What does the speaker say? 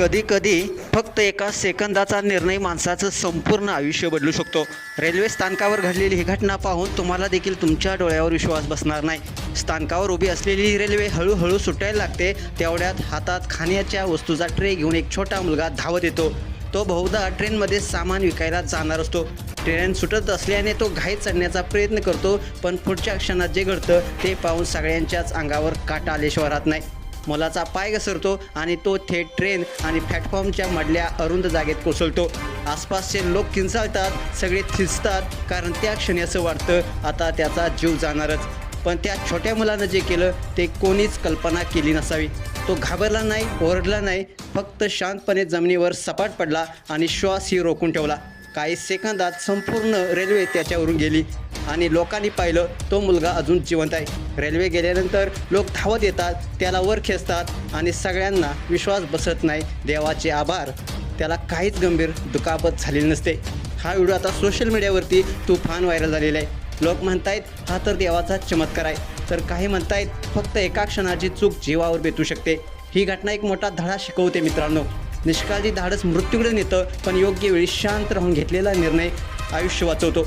कधी कधी फक्त एका सेकंदाचा निर्णय माणसाचं संपूर्ण आयुष्य बदलू शकतो. रेल्वे स्थानकावर घडलेली ही घटना पाहून तुम्हाला देखील तुमच्या डोळ्यावर विश्वास बसणार नाही. स्थानकावर उभी असलेली ही रेल्वे हळूहळू सुटायला लागते. तेवढ्यात हातात खाण्याच्या वस्तूचा ट्रे घेऊन एक छोटा मुलगा धावत येतो. तो बहुधा ट्रेनमध्ये सामान विकायला जाणार असतो. ट्रेन सुटत असल्याने तो घाईत चढण्याचा प्रयत्न करतो पण पुढच्या क्षणात जे घडतं ते पाहून सगळ्यांच्याच अंगावर काटा आल्याशिवाय राहत नाही. मुलाचा पाय घसरतो आणि तो थेट ट्रेन आणि प्लॅटफॉर्मच्या मधल्या अरुंद जागेत कोसळतो. आसपासचे लोक किंचाळतात सगळे थिसतात कारण त्या क्षणी असं वाटतं आता त्याचा जीव जाणारच. पण त्या छोट्या मुलानं जे केलं ते कोणीच कल्पना केली नसावी. तो घाबरला नाही ओरडला नाही फक्त शांतपणे जमिनीवर सपाट पडला आणि श्वासही रोखून ठेवला. काही सेकंदात संपूर्ण रेल्वे त्याच्यावरून गेली. आणि लोकांनी पाहिलं तो मुलगा अजून जिवंत आहे. रेल्वे गेल्यानंतर लोक धावत येतात त्याला वर खेचतात आणि सगळ्यांना विश्वास बसत नाही. देवाचे आभार. त्याला काहीच गंभीर दुखापत झालेली नसते. हा व्हिडिओ आता सोशल मीडियावरती तुफान व्हायरल झालेला आहे. लोक म्हणतायत हा तर देवाचा चमत्कार आहे. तर काही म्हणतायत फक्त एका क्षणाची चूक जीवावर बेतू शकते. ही घटना एक मोठा धडा शिकवते मित्रांनो. निष्काळजी धाडस मृत्यूकडे नेतं पण योग्य वेळी शांत राहून घेतलेला निर्णय आयुष्य वाचवतो.